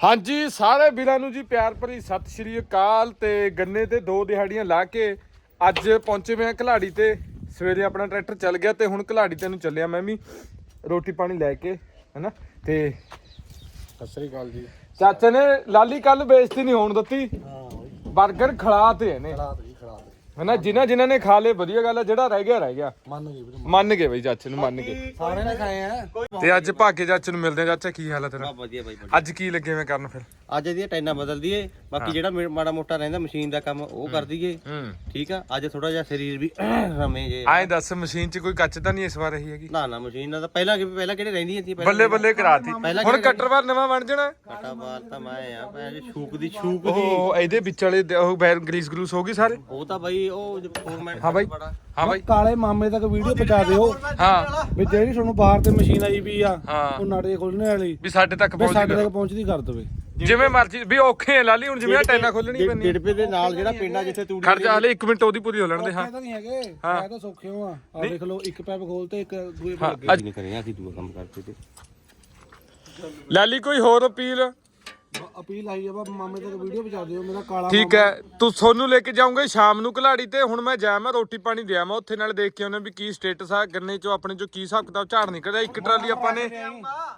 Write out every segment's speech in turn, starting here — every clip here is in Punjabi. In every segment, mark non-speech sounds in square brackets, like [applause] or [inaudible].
ਹਾਂਜੀ ਸਾਰੇ ਵੀਰਾਂ ਨੂੰ ਜੀ ਪਿਆਰ ਭਰੀ ਸਤਿ ਸ਼੍ਰੀ ਅਕਾਲ ਤੇ ਗੰਨੇ ਤੇ ਦੋ ਦਿਹਾੜੀਆਂ ਲਾ ਕੇ ਅੱਜ ਪਹੁੰਚੇ ਮੈਂ ਘਲਾੜੀ ਤੇ। ਸਵੇਰੇ ਆਪਣਾ ਟਰੈਕਟਰ ਚੱਲ ਗਿਆ ਤੇ ਹੁਣ ਘਲਾੜੀ ਤੇ ਨੂੰ ਚੱਲਿਆ ਮੈਂ ਵੀ ਰੋਟੀ ਪਾਣੀ ਲੈ ਕੇ ਹੈਨਾ? ਤੇ ਸਤਿ ਸ੍ਰੀ ਅਕਾਲ ਜੀ। ਚਾਚੇ ਨੇ ਲਾਲੀ ਕੱਲ ਬੇਇੱਜ਼ਤੀ ਨਹੀਂ ਹੋਣ ਦਿੱਤੀ। ਹਾਂ 버ਗਰ ਖਿਲਾ ਇਹਨੇ। ਤੇ। ਹੈਨਾ ਜਿਨ੍ਹਾਂ ਜਿਨ੍ਹਾਂ ਨੇ ਖਾ ਲਏ ਵਧੀਆ ਗੱਲ ਹੈ ਜਿਹੜਾ ਰਹਿ ਗਿਆ ਰਹਿ ਗਿਆ। ਮੰਨ ਗਈ ਵੀਰੇ ਮੰਨ ਗਏ। ਬਈ ਚਾਚੇ ਨੂੰ ਮੰਨ ਗਏ। ਸਾਰੇ ਨੇ ਖਾਏ ਆ। ਤੇ ਅੱਜ ਭਾਗੇ ਚਾਚੇ ਨੂੰ ਮਿਲਦੇ ਆ ਚਾਚਾ ਕੀ ਹਾਲ ਹੈ ਤੇਰਾ? ਵਧੀਆ ਬਾਈ ਅੱਜ ਕੀ ਲੱਗੇ ਮੈਂ ਕਰਨ ਫਿਰ? ਅੱਜ ਇਹਦੀਆਂ ਟਾਈਨਾਂ ਬਦਲ ਦਈਏ। ਬਾਕੀ ਜਿਹੜਾ ਮੇ- ਮਾੜਾ ਮੋਟਾ ਰਹਿੰਦਾ ਮਸ਼ੀਨ ਦਾ ਕੰਮ ਉਹ ਕਰ ਦਈਏ। ਹੂੰ। ਠੀਕ ਆ? ਅੱਜ ਥੋੜਾ ਜਿਹਾ ਸਰੀਰ ਵੀ [clears throat] ਰਮੇ ਜੇ। ਐਂ ਦੱਸ ਮਸ਼ੀਨ 'ਚ ਕੋਈ ਕੱਚ ਤਾਂ ਨਹੀਂ ਇਸ ਵਾਰ ਰਹੀ ਹੈਗੀ? ਨਾ ਨਾ ਮਸ਼ੀਨ ਦਾ ਤਾਂ ਪਹਿਲਾਂ ਕਿ ਪਹਿਲਾਂ ਕਿਹੜੇ ਰਹਿੰਦੀਆਂ ਸੀ? ਪਹਿਲਾਂ ਬੱਲੇ ਬੱਲੇ ਕਰਾਤੀ। ਪਹਿਲਾਂ ਹੁਣ ਕਟਰ ਵਾਰ ਨਵਾਂ ਬਣ ਜਾਣਾ? ਕਟਾ ਬਾਲ ਤਾਂ ਮੈਂ ਆ ਮੈਂ ਜੇ ਛੂਕ ਦੀ ਛੂਕ ਦੀ। ਉਹ ਇਹਦੇ ਵਿੱਚ ਵਾਲੇ ਦ- ਉਹ ਬੈਰ ਗਰੀਸ ਗਰੂਸ ਹੋ ਗਈ ਸਾਰੇ? ਉਹ ਤਾਂ ਬਾਈ ਉਹ ਫੋਰਮੈਟ ਹਾਂ ਬਾਈ। ਹਾਂ ਬਾਈ ਕਾਲੇ ਮਾਮੇ ਤੱਕ ਵੀਡੀਓ ਪਹੁੰਚਾ ਦਿਓ। ਹਾਂ। ਵੀ ਜਿਹੜੀ ਤੁਹਾਨੂੰ ਬਾਹਰ ਤੇ ਮਸ਼ੀਨ ਆਈ ਵੀ ਆ ਉਹ ਨਾੜੇ ਖੋਲਣੇ ਵਾਲੀ। ਵੀ ਸਾਡੇ ਤੱਕ ਪਹੁੰਚ ਸਾਡੇ ਤੱਕ ਪਹੁੰਚਦੀ ਕਰ ਦਵੇ। ਜਿਵੇਂ ਮਰਜ਼ੀ ਵੀ ਔਖੇ ਆ ਲਾਲੀ ਹੁਣ ਜਿਵੇਂ ਟੈਨਾ ਖੋਲਣੀ ਪੈਣੀ ਡਿੜਪੇ ਦੇ ਨਾਲ ਜਿਹੜਾ ਪਿੰਡਾਂ ਜਿੱਥੇ ਤੂੜੀ ਖਰਚਾ ਹਲੇ 1 ਮਿੰਟ ਉਹਦੀ ਪੂਰੀ ਹੋ ਲੈਣ ਦੇ ਹਾਂ। ਤਾਂ ਨਹੀਂ ਹੈਗੇ ਇਹ ਤਾਂ ਸੌਖੇ ਹੋ ਆ ਆ ਦੇਖ ਲਓ ਇੱਕ ਪੈਪ ਖੋਲ ਤੇ ਇੱਕ ਦੂਏ ਪੇ ਲੱਗੇ ਨਹੀਂ ਕਰਿਆ ਅਸੀਂ ਦੂਆ ਕੰਮ ਕਰਦੇ ਤੇ। ਲਾਲੀ ਕੋਈ ਹੋਰ ਅਪੀਲ? ਅਪੀਲ ਆਈ ਆ ਬਾ ਮਾਮੇ ਤੱਕ ਵੀਡੀਓ ਪਹੁੰਚਾ ਦਿਓ ਮੇਰਾ ਕਾਲਾ ਠੀਕ ਹੈ ਤੂੰ ਸੋਨੂੰ ਲੈ ਕੇ ਜਾਉਂਗੇ ਸ਼ਾਮ ਨੂੰ ਘਲਾੜੀ ਤੇ ਹੁਣ ਮੈਂ ਜਾਇਆ ਮੈਂ ਰੋਟੀ ਪਾਣੀ ਦਿਆ ਮੈਂ ਉੱਥੇ ਨਾਲ ਦੇਖ ਕੇ ਉਹਨੇ ਵੀ ਕੀ ਸਟੇਟਸ ਆ ਗੰਨੇ ਚੋਂ ਆਪਣੇ ਚੋਂ ਕੀ ਹਿਸਾਬ ਕਿਤਾਬ ਝਾੜ ਨਿਕਲਦਾ ਇੱਕ ਟਰਾਲੀ ਆਪਾਂ ਨੇ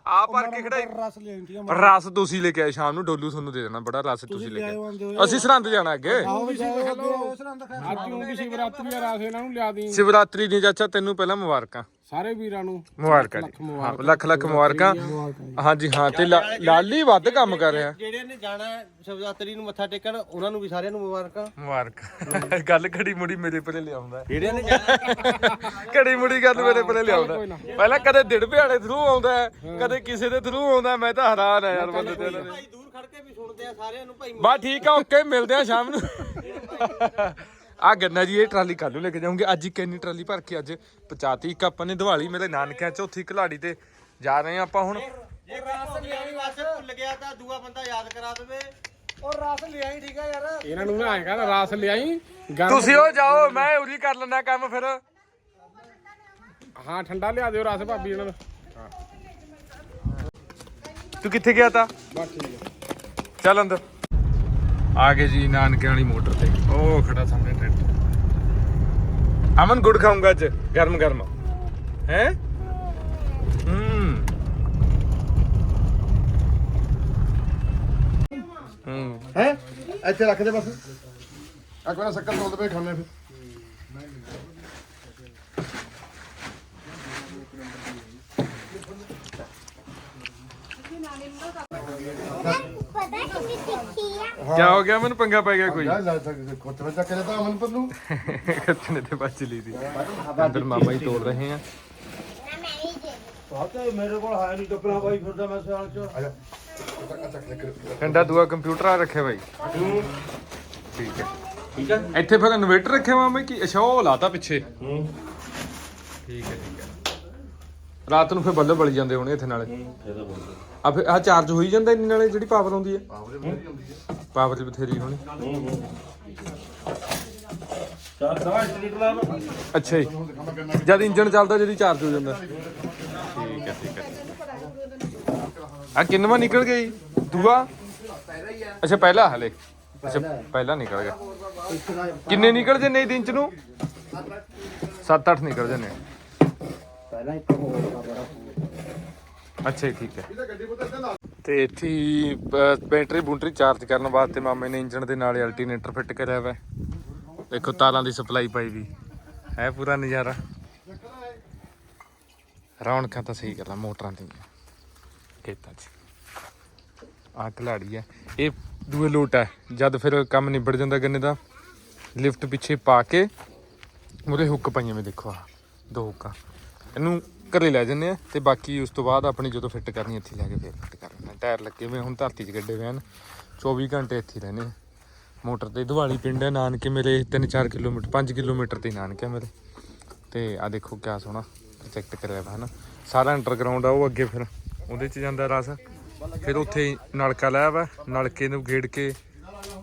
ਆ ਭਰ ਕੇ ਖੜਾਈ ਰਸ ਆ ਤੁਸੀਂ ਲੈ ਕੇ ਆਏ ਸ਼ਾਮ ਨੂੰ ਡੋਲੂ ਤੁਹਾਨੂੰ ਦੇ ਦੇਣਾ ਬੜਾ ਰਸ ਤੁਸੀਂ ਲੈ ਕੇ ਆਏ। ਅਸੀਂ ਸਰਹੰਦ ਜਾਣਾ ਅੱਗੇ। ਆਓ ਵੀ ਸਰੰਦ ਖਾ ਅੱਜ ਨੂੰ ਵੀ ਸ਼ਿਵਰਾਤਰੀ ਆ ਰਾਸ ਇਹਨਾਂ ਨੂੰ ਲਿਆ ਦੀ ਸ਼ਿਵਰਾਤਰੀ ਦੀ ਚਾਚਾ ਤੈਨੂੰ ਪਹਿਲਾਂ ਮੁਬਾਰਕਾਂ। ਸਾਰੇ ਵੀਰਾਂ ਨੂੰ ਮੁਬਾਰਕਾਂ ਜੀ। ਹਾਂ ਲੱਖ ਲੱਖ ਮੁਬਾਰਕਾਂ। ਹਾਂਜੀ ਹਾਂ ਤੇ ਲਾ- ਲਾਲੀ ਵੱਧ ਕੰਮ ਕਰ ਰਿਹਾ। ਜਿਹੜੇ ਨੇ ਜਾਣਾ ਸ਼ਿਵਰਾਤਰੀ ਨੂੰ ਮੱਥਾ ਟੇਕਣ ਉਹਨਾਂ ਨੂੰ ਵੀ ਸਾਰਿਆਂ ਨੂੰ ਮੁਬਾਰਕਾਂ। ਮੁਬਾਰਕਾਂ। [laughs] ਗੱਲ ਘੜੀ ਮੁੜੀ ਮੇਰੇ ਪਰੇ ਲਿਆਉਂਦਾ ਜਿਹੜਿਆਂ ਨੇ ਜਾਣਾ ਘੜੀ ਮੁੜੀ ਗੱਲ ਮੇਰੇ ਪਰੇ ਲਿਆਉਂਦਾ ਪਹਿਲਾਂ ਕਦੇ ਦਿੜ ਭਿਆੜੇ ਥਰੂ ਆਉਂਦਾ ਹੈ, ਕਦੇ ਕਿਸੇ ਦੇ ਥਰੂ ਆਉਂਦਾ ਮੈਂ ਤਾਂ ਹੈਰਾਨ ਆ ਯਾਰ ਬੰਦੇ ਤੇ ਭਾਈ ਦੂਰ ਖੜ ਕੇ ਵੀ ਸੁਣਦੇ ਆ ਸਾਰਿਆਂ ਨੂੰ ਭਾਈ ਬਾ ਠੀਕ ਆ ਓਕੇ ਮਿਲਦੇ ਆ ਸ਼ਾਮ ਨੂੰ। [laughs] [laughs] ਆ ਗੰਨਾ ਜੀ ਇਹ ਟਰਾਲੀ ਕੱਲ ਨੂੰ ਲੈ ਕੇ ਜਾਉਂਗੇ ਅੱਜ ਕਿੰਨੀ ਟਰਾਲੀ ਭਰ ਕੇ ਅੱਜ ਪਚਾਤੀ ਇੱਕ ਆਪਾਂ ਨੇ ਦਿਵਾਲੀ ਮੇਰੇ ਨਾਨਕਿਆਂ ਚੌਥੀ ਘਲਾੜੀ ਤੇ ਜਾ ਰਹੇ ਆ ਆਪਾਂ ਹੁਣ। ਜੇ ਰਾਸ ਲਿਆਈ ਵਾਸਤੇ ਭੁੱਲ ਗਿਆ ਤਾਂ ਦੂਆ ਬੰਦਾ ਯਾਦ ਕਰਾ ਦੇਵੇ। ਔਰ ਰਸ ਲਿਆਈ ਠੀਕ ਆ ਯਾਰ। ਇਹਨਾਂ ਨੂੰ ਨਾ ਕਹਿੰਦਾ ਰਾਸ ਲਿਆਈ ਤੁਸੀਂ ਉਹ ਜਾਓ ਮੈਂ ਉਰੀ ਕਰ ਲੈਣਾ ਕੰਮ ਫਿਰ। ਹਾਂ ਠੰਡਾ ਲਿਆ ਦਿਓ ਰਸ ਭਾਬੀ ਇਹਨਾਂ ਨੂੰ ਤੂੰ ਕਿੱਥੇ ਗਿਆ ਤਾ? ਬਸ ਠੀਕ ਹੈ ਚੱਲ ਅੰਦਰ। ਆ ਗਏ ਜੀ ਨਾਨਕੇ ਵਾਲੀ ਮੋਟਰ ਤੇ। ਉਹ ਖੜਾ ਸਾਹਮਣੇ ਟਰੈਕਟਰ। ਅਮਨ ਗੁੜ ਖਾਊਂਗਾ ਅੱਜ, ਗਰਮ ਗਰਮ। ਹੈ? ਹੂੰ। ਹੂੰ? ਹੈ ਇੱਥੇ ਰੱਖ ਦੇ ਬਸ। ਇੱਕ ਵਾਰ ਸ਼ੱਕਰ ਤੋਲ ਦੇ ਖਾਣੇ ਫਿਰ। ਪਤਾ ਆ ਕੀ ਹੋ ਗਿਆ? ਮੈਨੂੰ ਪੰਗਾ ਪੈ ਗਿਆ ਕੋਈ? ਖੁੱਟ ਵਿੱਚ ਚੱਕ ਲੈਤਾ ਅਮਨ ਪਰ ਨੂੰ। ਕੱਚਣੇ ਤੇ ਬਚ ਲਈ ਸੀ। ਅੰਦਰ ਮਾਮਾ ਹੀ ਤੋੜ ਰਹੇ ਆ। ਨਾ ਮੈਂ ਹੀ ਦੇ ਸਾਤੇ ਮੇਰੇ ਕੋਲ ਹੈ ਨਹੀਂ ਟੱਪਣਾ ਬਾਈ ਫਿਰਦਾ ਮੈਂ ਸਾਲ ਚ। ਆ ਠੰਡਾ ਦੂਆ ਕੰਪਿਊਟਰ ਆ ਰੱਖਿਆ ਬਾਈ। ਠੀਕ ਹੈ। ਠੀਕ ਹੈ। ਇੱਥੇ ਫਿਰ ਇਨਵੇਟਰ ਰੱਖਿਆ ਮਾਮੇ ਕੀ ਅੱਛਾ ਉਹ ਲਾਤਾ ਪਿੱਛੇ। ਹੂੰ। ਠੀਕ ਹੈ ਠੀਕ ਹੈ। ਰਾਤ ਨੂੰ ਫਿਰ ਬੱਲੇ ਬਲੀ ਜਾਂਦੇ ਹੋਣੇ ਇੱਥੇ ਨਾਲੇ। ਆ ਫਿਰ ਆ ਚਾਰਜ ਹੋਈ ਜਾਂਦਾ ਇੰਨੀ ਨਾਲੇ ਜਿਹੜੀ ਪਾਵਰ ਆਉਂਦੀ ਹੈ। ਪਾਵਰ ਦੀ ਬਥੇਰੀ ਹੋਣੀ। ਅੱਛਾ ਜੀ। ਜਦ ਇੰਜਨ ਚੱਲਦਾ ਜਿਹੜੀ ਚਾਰਜ ਹੋ ਜਾਂਦਾ। ਠੀਕ ਹੈ ਠੀਕ ਹੈ। ਆ ਕਿੰਨਵਾ ਨਿਕਲ ਗਈ ਦੂਆ? ਅੱਛਾ ਪਹਿਲਾ ਹਲੇ। ਅੱਛਾ ਪਹਿਲਾ। ਨਿਕਲ ਗਿਆ। ਕਿੰਨੇ ਨਿਕਲ ਜੇ ਨਹੀਂ ਦਿਨ ਚ ਨੂੰ? 7-8 ਨਿਕਲ ਜਾਂਦੇ ਪਹਿਲਾਂ ਇੱਕ ਹੋਰ ਦਾ ਬੜਾ ਅੱਛਾ ਜੀ, ਠੀਕ ਹੈ। ਤੇ ਇੱਥੇ ਬੈਟਰੀ ਬੂਟਰੀ ਚਾਰਜ ਕਰਨ ਵਾਸਤੇ ਮਾਮੇ ਨੇ ਇੰਜਨ ਦੇ ਨਾਲ ਅਲਟਰਨੇਟਰ ਫਿੱਟ ਕਰਿਆ ਹੋਇਆ ਦੇਖੋ ਤਾਰਾਂ ਦੀ ਸਪਲਾਈ ਪਾਈ ਵੀ। ਹੈ ਪੂਰਾ ਨਜ਼ਾਰਾ। ਰੌਣਕਾਂ ਤਾਂ ਸਹੀ ਕਰਦਾ ਮੋਟਰਾਂ ਤੇ ਖੇਤਾਂ 'ਚ। ਆ ਖਿਲਾੜੀ ਹੈ ਇਹ ਦੂਏ ਲੋਟ ਹੈ ਜਦ ਫਿਰ ਕੰਮ ਨਿਬੜ ਜਾਂਦਾ ਗੰਨੇ ਦਾ ਲਿਫਟ ਪਿੱਛੇ ਪਾ ਕੇ ਉਹਦੇ ਹੁੱਕ ਪਾਈਆਂ ਮੈਂ ਦੇਖੋ ਆ ਦੋ ਹੁੱਕਾਂ। ਇਹਨੂੰ ਘਰੇ ਲੈ ਜੰਨੇ ਆ ਤੇ ਬਾਕੀ ਉਸ ਤੋਂ ਬਾਅਦ ਆਪਣੀ ਜਦੋਂ ਫਿੱਟ ਕਰਨੀ ਇੱਥੇ ਲੈ ਕੇ ਫੇਰ ਫਿੱਟ ਕਰ ਲੈਣਾ ਟਾਇਰ ਲੱਗੇ ਹੋਏ ਹੁਣ ਧਰਤੀ 'ਚ ਗੱਡੇ ਹੋਏ ਹਨ। 24 ਘੰਟੇ ਇੱਥੇ ਰਹਿੰਦੇ ਆ। ਮੋਟਰ ਤੇ ਦਿਵਾਲੀ ਪਿੰਡ ਹੈ, ਨਾਨਕੇ ਮੇਰੇ 3-4 ਕਿਲੋਮੀਟਰ 5 ਕਿਲੋਮੀਟਰ ਤੇ ਨਾਨਕੇ ਆ ਮੇਰੇ। ਤੇ ਆ ਦੇਖੋ ਕਿਆ ਸੋਹਣਾ ਪ੍ਰੋਜੈਕਟ ਕਰਿਆ ਵਾ, ਹਨਾ। ਸਾਰਾ ਅੰਡਰਗਰਾਉਂਡ ਆ, ਉਹ ਅੱਗੇ ਫਿਰ ਉਹਦੇ 'ਚ ਜਾਂਦਾ ਰਸ। ਫਿਰ ਉੱਥੇ ਨਲਕਾ ਲਾਇਆ ਵਾ, ਨਲਕੇ ਨੂੰ ਗੇੜ ਕੇ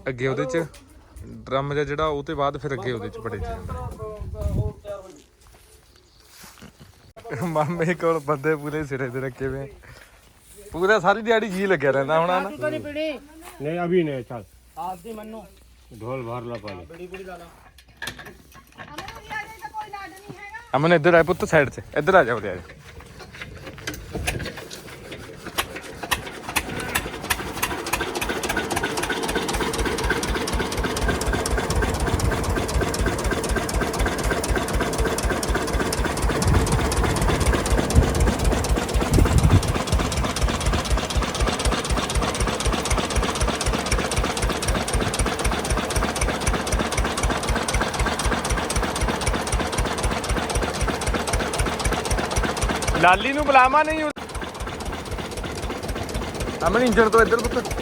ਅੱਗੇ ਉਹਦੇ 'ਚ। ਡਰਮ ਜਿਹਾ ਜਿਹੜਾ, ਉਹ ਤੇ ਬਾਅਦ ਫਿਰ ਅੱਗੇ ਉਹਦੇ 'ਚ ਬੜੇ 'ਚ ਜਾਂਦਾ। ਮਾਮੇ ਕੋਲ ਬੰਦੇ ਪੂਰੇ ਸਿਰੇ ਤੇ ਰੱਖੇ ਵੇ ਪੂਰਾ ਸਾਰੀ ਦਿਹਾੜੀ ਜੀ ਲੱਗਿਆ ਰਹਿੰਦਾ ਹੁਣ ਨਾ। ਨਹੀਂ ਅਭੀ ਨਹੀਂ ਚੱਲ। ਆਪਦੀ ਮੰਨੋ। ਢੋਲ ਭਰ ਲਾ ਪਹਿਲੇ ਅਮਨ ਇੱਧਰ ਆ ਪੁੱਤ ਸਾਈਡ 'ਚ। ਇੱਧਰ ਆ ਜਾ ਉਰੇ ਆ ਜਾ। ਲਾਲੀ ਨੂੰ ਬੁਲਾਵਾ ਨਹੀਂ ਉਹ- ਅਮਨ, ਇੰਜਣ ਤੋਂ ਇੱਧਰ ਪੁੱਤ।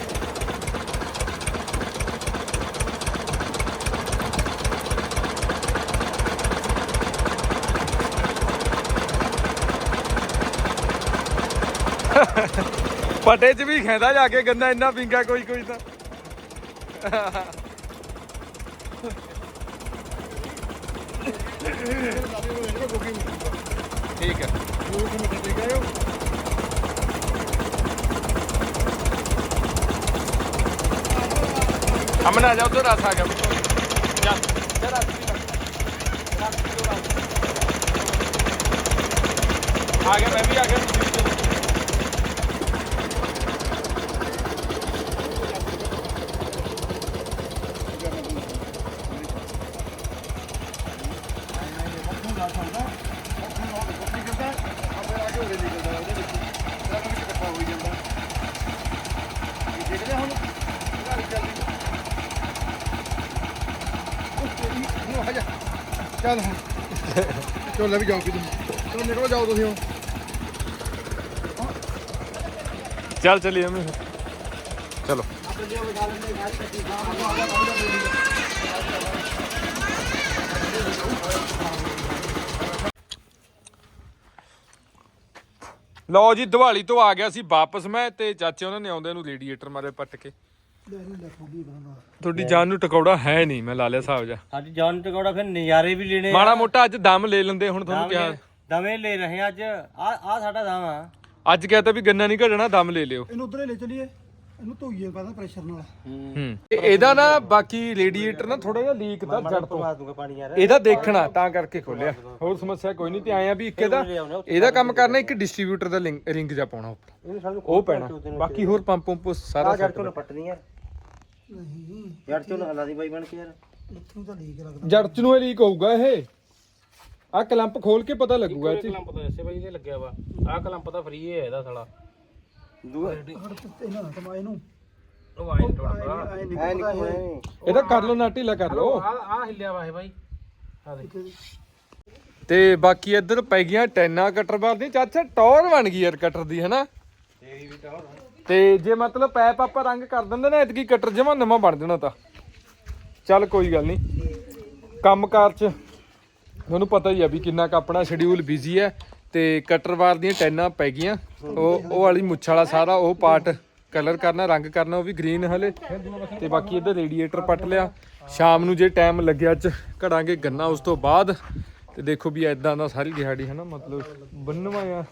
ਪਟੇ 'ਚ ਵੀ ਖੈਂਦਾ ਜਾ ਕੇ ਗੰਦਾ ਇੰਨਾ ਪਿੰਗਾ ਕੋਈ ਕੋਈ ਤਾਂ। ਠੀਕ ਹੈ। ਅਮਨ ਆ ਜਾ, ਉਧਰ ਰਸ ਆ ਗਿਆ ਚੱਲ ਚੱਲ ਆ ਗਿਆ, ਮੈਂ ਵੀ ਆ ਗਿਆ। ਤੁਸੀਂ ਚੱਲ ਹੁਣ। ਚੋਲੇ ਵੀ ਜਾਓ ਕਿਤੇ। ਚਲੋ, ਨਿਕਲੋ, ਜਾਓ ਤੁਸੀਂ ਹੁਣ। ਚੱਲ ਚਲੀਏ ਅਮਨ ਚਲੋ। ਲਓ ਜੀ, ਦੀਵਾਲੀ ਤੋਂ ਆ ਗਿਆ ਸੀ ਵਾਪਸ ਮੈਂ ਤੇ ਚਾਚੇ ਉਹਨਾਂ ਨੇ ਆਉਂਦੇ ਨੂੰ ਰੇਡੀਏਟਰ ਮਾਰੇ ਪੱਟ ਕੇ। ਤੁਹਾਡੀ ਜਾਨ ਨੂੰ ਟਕੌੜਾ ਹੈ ਨਹੀਂ ਮੈਂ ਲਾ ਲਿਆ ਹਿਸਾਬ ਜਾ ਸਾਡੀ ਜਾਨ ਟਕੌੜਾ ਫਿਰ ਨਜ਼ਾਰੇ ਵੀ ਲੈਣੇ ਮਾੜਾ ਮੋਟਾ ਅੱਜ ਦਮ ਲੈ ਲੈਂਦੇ ਹੁਣ ਤੁਹਾਨੂੰ ਕਿਹਾ। ਦਵੇਂ ਲੈ ਰਹੇ ਅੱਜ। ਆ ਆ ਸਾਡਾ ਦਮ ਆ। ਅੱਜ ਕਹਤਾ ਵੀ ਗੰਨਾ ਨਹੀਂ ਘਟਣਾ ਦਮ ਲੈ ਲਿਓ। ਇਹਨੂੰ ਉਧਰੇ ਲੈ ਚਲੀਏ। ਇਹਨੂੰ ਧੋਈਏ ਪਹਿਲਾਂ ਪ੍ਰੈਸ਼ਰ ਨਾਲ? ਹੂੰ। ਇਹਦਾ ਨਾ ਬਾਕੀ ਰੇਡੀਏਟਰ ਨਾ ਥੋੜਾ ਜਿਹਾ ਲੀਕ ਤਾਂ ਜੜ ਤੋਂ ਪਾ ਦੂੰਗਾ ਪਾਣੀ ਯਾਰ। ਇਹਦਾ ਦੇਖਣਾ ਤਾਂ ਕਰਕੇ ਖੋਲਿਆ। ਹੋਰ ਸਮੱਸਿਆ ਕੋਈ ਨਹੀਂ ਤੇ ਆਇਆ ਵੀ ਇੱਕ ਇਹਦਾ ਇਹਦਾ ਕੰਮ ਕਰਨਾ ਇੱਕ ਡਿਸਟ੍ਰੀਬਿਊਟਰ ਦਾ ਰਿੰਗ ਜਾ ਪਾਉਣਾ ਉੱਪਰ। ਇਹਨੂੰ ਸਾਨੂੰ ਉਹ ਪੈਣਾ। ਬਾਕੀ ਹੋਰ ਪੰਪ ਪੰਪ ਸਾਰਾ ਆ ਜੜ set ਤੋਂ ਪੱਟਣੀ ਯਾਰ। ਨਹੀਂ। ਜੜ ਤੋਂ ਨਾ ਹਲਾ ਦੀ ਬਾਈ ਬਣ ਕੇ ਯਾਰ। ਇੱਥੋਂ ਤਾਂ ਲੀਕ ਲੱਗਦਾ। ਜੜ ਚ ਨੂੰ ਇਹ ਲੀਕ ਹੋਊਗਾ ਇਹ। ਆ ਕਲੰਪ ਖੋਲ ਕੇ ਪਤਾ ਲੱਗੂਗਾ ਇਹ 'ਚ। ਕਲੰਪ ਤਾਂ ਐਸੇ ਬਾਈ ਦੇ ਲੱਗਿਆ ਵਾ। ਆਹ ਕਲੰਪ ਤਾਂ ਫ੍ਰੀ ਹੈ ਇਹਦਾ ਸਾਲਾ। ਦੂਆ। ਹੜ ਤੇ ਇਹਨਾਂ ਦਾ ਤਮਾ ਇਹਨੂੰ। ਉਹ ਆਏ ਥੋੜਾ ਐ ਨਹੀਂ ਐ ਨਹੀਂ ਇਹਦਾ ਕਰ ਲਓ ਨਾ ਢੀਲਾ ਕਰ ਲਓ। ਆ ਆ ਹਿੱਲਿਆ ਵਾ ਇਹ ਬਾਈ। ਆ ਦੇ ਤੇ ਬਾਕੀ ਇੱਧਰ ਪੈ ਗਈਆਂ ਟੈਨਾ ਕਟਰ ਬਾਰ ਦੀ। ਚਾਚਾ ਟੌਰ ਬਣ ਗਈ ਯਾਰ ਕਟਰ ਦੀ ਹਨਾ? ਤੇ ਜੇ ਮਤਲਬ ਪੈਪ ਆਪਾਂ ਰੰਗ ਕਰ ਦਿੰਦੇ ਨਾ ਇਤਕੀ ਕਟਰ ਜਮਾ ਨਵਾਂ ਬਣ ਜਾਣਾ ਤਾਂ। ਚੱਲ ਕੋਈ ਗੱਲ ਨਹੀਂ ਕੰਮਕਾਰ ਚ ਤੁਹਾਨੂੰ ਪਤਾ ਹੀ ਆ ਵੀ ਕਿੰਨਾ ਕੁ ਆਪਣਾ ਸ਼ਡਿਊਲ ਬਿਜ਼ੀ ਹੈ ਤੇ ਕਟਰ ਬਾਰ ਦੀਆਂ ਟੈਨਾਂ ਪੈ ਗਈਆਂ। ਉਹ ਉਹ ਵਾਲੀ ਮੁੱਛ ਵਾਲਾ ਸਾਰਾ, ਉਹ ਪਾਰਟ ਕਲਰ ਕਰਨਾ, ਰੰਗ ਕਰਨਾ, ਉਹ ਵੀ ਗ੍ਰੀਨ ਹਲੇ। ਤੇ ਬਾਕੀ ਇਹਦਾ ਰੇਡੀਏਟਰ ਪੱਟ ਲਿਆ। ਸ਼ਾਮ ਨੂੰ ਜੇ ਟਾਈਮ ਲੱਗਿਆ ਚ ਘੜਾਂਗੇ ਗੰਨਾ ਉਸ ਤੋਂ ਬਾਅਦ। ਤੇ ਦੇਖੋ ਵੀ ਐਦਾਂ ਦਾ ਸਾਰੀ ਦਿਹਾੜੀ ਹੈ ਨਾ ਮਤਲਬ ਬੰਨਵਾ ਆ।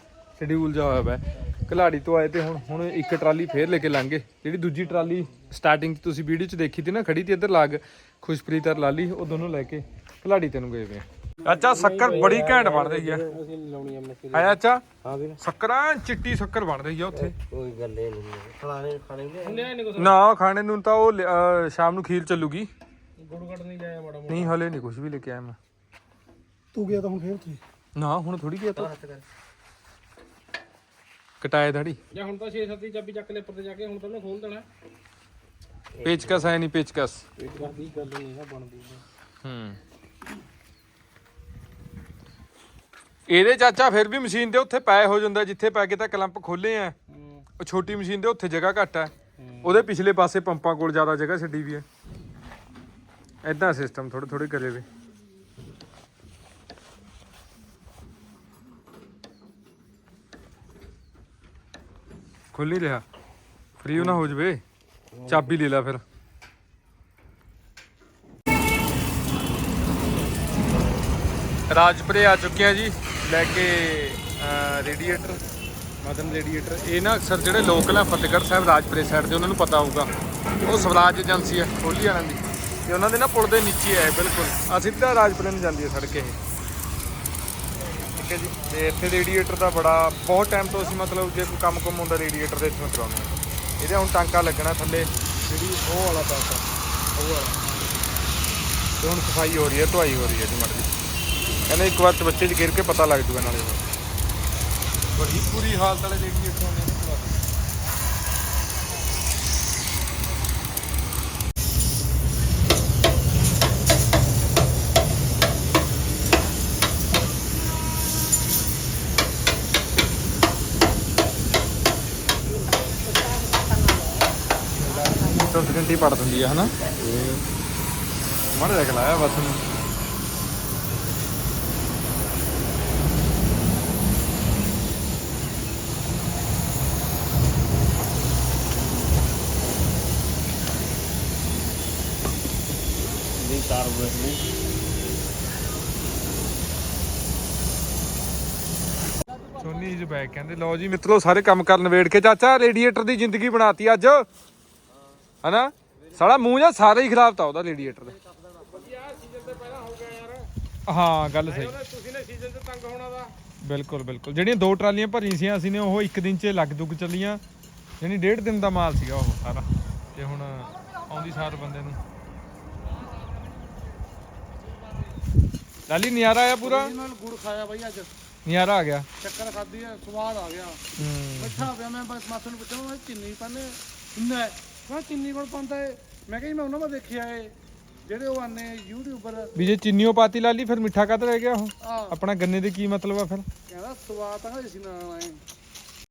ਸ਼ਡਿਊਲ ਜਾ ਹੋਇਆ ਵੈ ਕਲਾੜੀ ਤੋਂ ਆਏ ਤੇ ਹੁਣ ਹੁਣ ਇੱਕ ਟਰਾਲੀ ਫੇਰ ਲੈ ਕੇ ਲੰਘੇ। ਜਿਹੜੀ ਦੂਜੀ ਟਰਾਲੀ ਸਟਾਰਟਿੰਗ 'ਚ ਤੁਸੀਂ ਵੀਡੀਓ 'ਚ ਦੇਖੀ ਤੀ ਨਾ ਖੜੀ ਤੀ ਇੱਧਰ ਲਾਗ ਖੁਸ਼ਪ੍ਰੀਤ ਔਰ ਲਾਲੀ ਉਹ ਦੋਨੋਂ ਲੈ ਕੇ ਕਲਾੜੀ ਤੈਨੂੰ ਗਏ ਵੇ ਆ। ਅੱਛਾ ਸ਼ੱਕਰ ਬੜੀ ਘੈਂਟ ਬਣ ਰਹੀ ਮਸ਼ੀਨ ਆਇਆ ਅੱਛਾ? ਹਾਂ ਵੀਰ। ਸ਼ੱਕਰਾਂ ਚਿੱਟੀ ਸ਼ੱਕਰ ਬਣ ਰਹੀ ਆ ਉੱਥੇ। ਕੋਈ ਗੱਲ ਨਹੀਂ ਖਲਾਣੇ ਖਾਣੇ ਦੇ ਲਿਆ ਨਹੀਂ ਕੁਛ। ਨਾ ਖਾਣੇ ਨੂੰ ਤਾਂ ਉਹ ਅਹ ਸ਼ਾਮ ਨੂੰ ਖੀਰ ਚੱਲੂਗੀ। ਗੁੜ ਗੜ ਨਹੀਂ ਲਿਆਇਆ ਮਾੜਾ ਨਹੀਂ ਹਲੇ ਨਹੀਂ ਕੁਝ ਵੀ ਲੈ ਕੇ ਆਇਆ ਮੈਂ। ਤੂੰ ਗਿਆ ਤਾਂ ਹੁਣ ਫੇਰ ਉੱਥੇ। ਨਾ ਹੁਣ ਥੋੜੀ ਗਿਆ ਤਾਂ। ਕਟਾਏ ਦਾੜੀ। ਜਾਂ ਹੁਣ ਤਾਂ 6-7 ਦੀ ਚਾਬੀ ਚੱਕ ਲੈ ਉੱਪਰ ਤੇ ਜਾ ਕੇ ਹੁਣ ਤਾਂ ਉਹਨੇ ਖੋਲ ਦੇਣਾ। ਪੇਚਕਸ ਹੈ ਨਹੀਂ ਪੇਚਕਸ। ਇਹ ਕਰਦੀ ਗੱਲ ਨਹੀਂ ਨਾ ਬਣਦੀ ਹੂੰ। ਇਹਦੇ ਚਾਚਾ ਫਿਰ ਵੀ ਮਸ਼ੀਨ ਦੇ ਉੱਥੇ ਪੈ ਹੋ ਜਾਂਦਾ ਜਿੱਥੇ ਪੈ ਕੇ ਤਾਂ ਕਲੰਪ ਖੋਲੇ ਆ। ਉਹ ਛੋਟੀ ਮਸ਼ੀਨ ਦੇ ਉੱਥੇ ਜਗ੍ਹਾ ਘੱਟ ਹੈ। ਉਹਦੇ ਪਿਛਲੇ ਪਾਸੇ ਪੰਪਾਂ ਕੋਲ ਜ਼ਿਆਦਾ ਜਗ੍ਹਾ ਛੱਡੀ ਵੀ ਹੈ ਐਦਾਂ ਸਿਸਟਮ ਥੋੜੇ ਥੋੜੇ ਕਰੇ ਵੇ। ਖੁੱਲੀ ਰਿਹਾ। ਫ੍ਰੀ ਨਾ ਹੋ ਜਵੇ। ਚਾਬੀ ਲੈ ਲੈ ਫਿਰ। ਰਾਜਪੁਰੇ ਆ ਚੁੱਕੇ ਆ ਜੀ, ਲੈ ਕੇ ਰੇਡੀਏਟਰ, ਮਦਨ ਰੇਡੀਏਟਰ। ਇਹ ਨਾ ਅਕਸਰ ਜਿਹੜੇ ਲੋਕਲ ਆ, ਫਤਿਹਗੜ੍ਹ ਸਾਹਿਬ, ਰਾਜਪੁਰੇ ਸਾਈਡ ਦੇ, ਉਹਨਾਂ ਨੂੰ ਪਤਾ ਹੋਊਗਾ। ਉਹ ਸਵਰਾਜ ਏਜੰਸੀ ਹੈ ਕੋਹਲੀ ਵਾਲਿਆਂ ਦੀ। ਤੇ ਉਹਨਾਂ ਦੇ ਨਾ ਪੁਲ ਦੇ ਨੀਚੇ ਹੈ ਬਿਲਕੁਲ। ਆ ਸਿੱਧਾ ਰਾਜਪੁਰੇ ਨੂੰ ਜਾਂਦੀ ਹੈ ਸੜਕ ਇਹ। ਹੈ ਜੀ। ਤੇ ਇੱਥੇ ਰੇਡੀਏਟਰ ਦਾ ਬੜਾ, ਬਹੁਤ ਟਾਈਮ ਤੋਂ ਅਸੀਂ ਮਤਲਬ ਜੇ ਕੋਈ ਕੰਮ ਕੁਮ ਹੁੰਦਾ ਰੇਡੀਏਟਰ ਦੇ ਇੱਥੋਂ ਕਰਾਉਂਦੇ ਹਾਂ। ਇਹਦਾ ਹੁਣ ਟਾਂਕਾ ਲੱਗਣਾ ਥੱਲੇ, ਜਿਹੜੀ ਉਹ ਵਾਲਾ ਪਾਸਾ ਉਹ ਵਾਲਾ। ਤੇ ਹੁਣ ਸਫ਼ਾਈ ਹੋ ਰਹੀ ਹੈ, ਧੁਆਈ ਹੋ ਰਹੀ ਹੈ ਜੀ ਮਰਦੀ ਕਹਿੰਦੇ ਇੱਕ ਵਾਰ ਬੱਚੇ 'ਚ ਗਿਰ ਕੇ ਪਤਾ ਲੱਗ ਜੂਗਾ ਨਾਲੇ। ਹੋਰ। ਬੜੀ ਪੂਰੀ ਹਾਲਤ ਵਾਲੇ ਰੇਡੀਏਟਰ ਹੁੰਦੇ ਨੇ ਭਰਾ। ਮੋਟਰ ਸਕਿੰਟੀ ਪੜ ਦਿੰਦੀ ਆ ਹਨਾ? ਮਾੜਾ ਜਿਹਾ ਲਾਇਆ ਬਸ। ਨੂੰ ਦੀ ਤਾਰ ਬਣੀ ਸੋਨੀ ਇਜ਼ ਬੈਕ ਕਹਿੰਦੇ ਲਓ ਜੀ ਮਿੱਤਰੋ ਸਾਰੇ ਕੰਮ ਕਰ ਨਵੇੜ ਕੇ ਚਾਚਾ ਰੇਡੀਏਟਰ ਦੀ ਜ਼ਿੰਦਗੀ ਬਣਾਤੀ ਅੱਜ। ਹਨਾ? ਸਾਲਾ ਮੂੰਹ ਜਾਂ ਸਾਰਾ ਹੀ ਖਰਾਬ ਤਾ ਉਹਦਾ ਰੇਡੀਏਟਰ ਦਾ। ਹਾਂ ਗੱਲ ਸਹੀ। ਤੁਸੀਂ ਨੇ ਸੀਜ਼ਨ 'ਚ ਤੰਗ ਹੋਣਾ ਦਾ ਬਿਲਕੁਲ ਬਿਲਕੁਲ। ਜਿਹੜੀਆਂ ਦੋ ਟਰਾਲੀਆਂ ਭਰੀਆਂ ਸੀ ਅਸੀਂ ਨੇ ਉਹ ਇੱਕ ਦਿਨ 'ਚ ਲੱਗ ਦੁੱਗ ਚੱਲੀਆਂ। ਯਾਨੀ ਡੇਢ ਦਿਨ ਦਾ ਮਾਲ ਸੀਗਾ ਉਹ ਸਾਰਾ। ਤੇ ਹੁਣ ਆਉਂਦੀ ਸਾਰ ਬੰਦੇ ਨੂੰ। ਲਾਲੀ ਨਿਆਰਾ ਆਇਆ ਪੂਰਾ? ਨਾਲ ਗੁੜ ਖਾਇਆ ਬਾਈ ਅੱਜ। ਨਿਆਰਾ ਆ ਗਿਆ। ਚੱਕਰ ਖਾਦੀ ਆ ਸਵਾਦ ਆ ਗਿਆ। ਹੂੰ। ਬੈਠਾ ਪਿਆ ਮੈਂ ਬਸ ਮਾਸਟਰ ਨੂੰ ਪੁੱਛਣਾ ਮੈਂ ਚੀਨੀ ਪਾਣੇ ਨਾ ਮੈਂ ਚੀਨੀ ਕੋਲ ਪਾਉਂਦਾ ਏ। ਮੈਂ ਕਿਹਾ ਜੀ ਮੈਂ ਉਹਨਾਂ ਦਾ ਦੇਖਿਆ ਏ। ਜਿਹੜੇ ਉਹ ਆਨੇ ਯੂਟਿਊਬਰ ਵੀ ਜੇ ਚੀਨੀਓ ਪਾਤੀ ਲਾਲੀ ਫਿਰ ਮਿੱਠਾ ਕਦ ਰਹਿ ਗਿਆ ਉਹ? ਆ ਆਪਣਾ ਗੰਨੇ ਦੇ ਕੀ ਮਤਲਬ ਆ ਫਿਰ? ਕਹਿੰਦਾ ਸਵਾਦ ਤਾਂ ਹਜੇ ਸੀ ਨਾ ਆਏ।